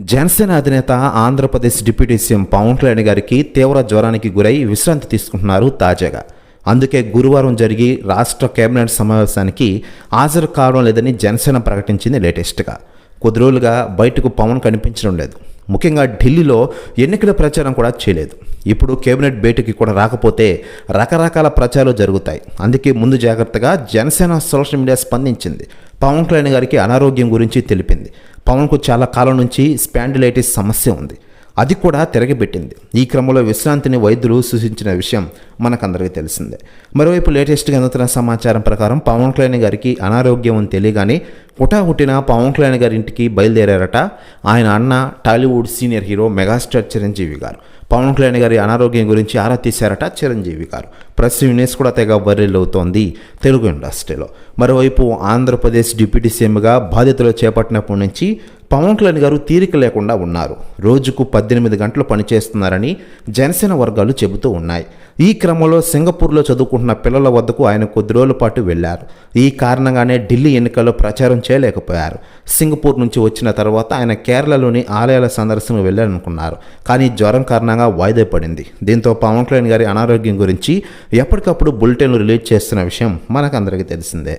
జనసేన అధినేత Andhra Pradesh deputy CM Pawan Kalyan గారికి తీవ్ర జ్వరానికి గురై విశ్రాంతి తీసుకుంటున్నారు తాజాగా. అందుకే గురువారం జరిగి రాష్ట్ర కేబినెట్ సమావేశానికి హాజరు కావడం లేదని జనసేన ప్రకటించింది లేటెస్ట్గా. కొద్ది రోజులుగా బయటకు పవన్ కనిపించడం లేదు. ముఖ్యంగా ఢిల్లీలో ఎన్నికల ప్రచారం కూడా చేయలేదు. ఇప్పుడు కేబినెట్ భేటీకి కూడా రాకపోతే రకరకాల ప్రచారాలు జరుగుతాయి. అందుకే ముందు జాగ్రత్తగా జనసేన సోషల్ మీడియా స్పందించింది. పవన్ కళ్యాణ్ గారికి అనారోగ్యం గురించి తెలిపింది. పవన్కు చాలా కాలం నుంచి స్పాండిలైటిస్ సమస్య ఉంది. అది కూడా తిరగబెట్టింది. ఈ క్రమంలో విశ్రాంతిని వైద్యులు సూచించిన విషయం మనకందరికీ తెలిసిందే. మరోవైపు లేటెస్ట్గా అందుతున్న సమాచారం ప్రకారం పవన్ కళ్యాణ్ గారికి అనారోగ్యం అని తెలియగానే హుటాహుటిన పవన్ కళ్యాణ్ గారి ఇంటికి బయలుదేరారట. ఆయన అన్న Tollywood senior hero megastar Chiranjeevi garu. Pawan Kalyan గారి అనారోగ్యం గురించి ఆరా తీశారట చిరంజీవి గారు. ప్రెస్ యూనిస్ కూడా తెగ వైరల్ అవుతోంది తెలుగు ఇండస్ట్రీలో. మరోవైపు ఆంధ్రప్రదేశ్ డిప్యూటీ సీఎంగా బాధ్యతలు చేపట్టినప్పటి నుంచి పవన్ కళ్యాణ్ గారు తీరిక లేకుండా ఉన్నారు. రోజుకు పద్దెనిమిది గంటలు పనిచేస్తున్నారని జనసేన వర్గాలు చెబుతూ ఉన్నాయి. ఈ క్రమంలో సింగపూర్లో చదువుకుంటున్న పిల్లల వద్దకు ఆయన కొద్ది రోజుల పాటు వెళ్ళారు ఈ కారణంగానే ఢిల్లీ ఎన్నికల్లో ప్రచారం చేయలేకపోయారు. సింగపూర్ నుంచి వచ్చిన తర్వాత ఆయన కేరళలోని ఆలయాల సందర్శనకు వెళ్ళాలనుకున్నారు. కానీ జ్వరం కారణంగా వాయిదా పడింది. దీంతో పవన్ కళ్యాణ్ గారి అనారోగ్యం గురించి ఎప్పటికప్పుడు బులెటిన్లు రిలీజ్ చేస్తున్న విషయం మనకందరికీ తెలిసిందే.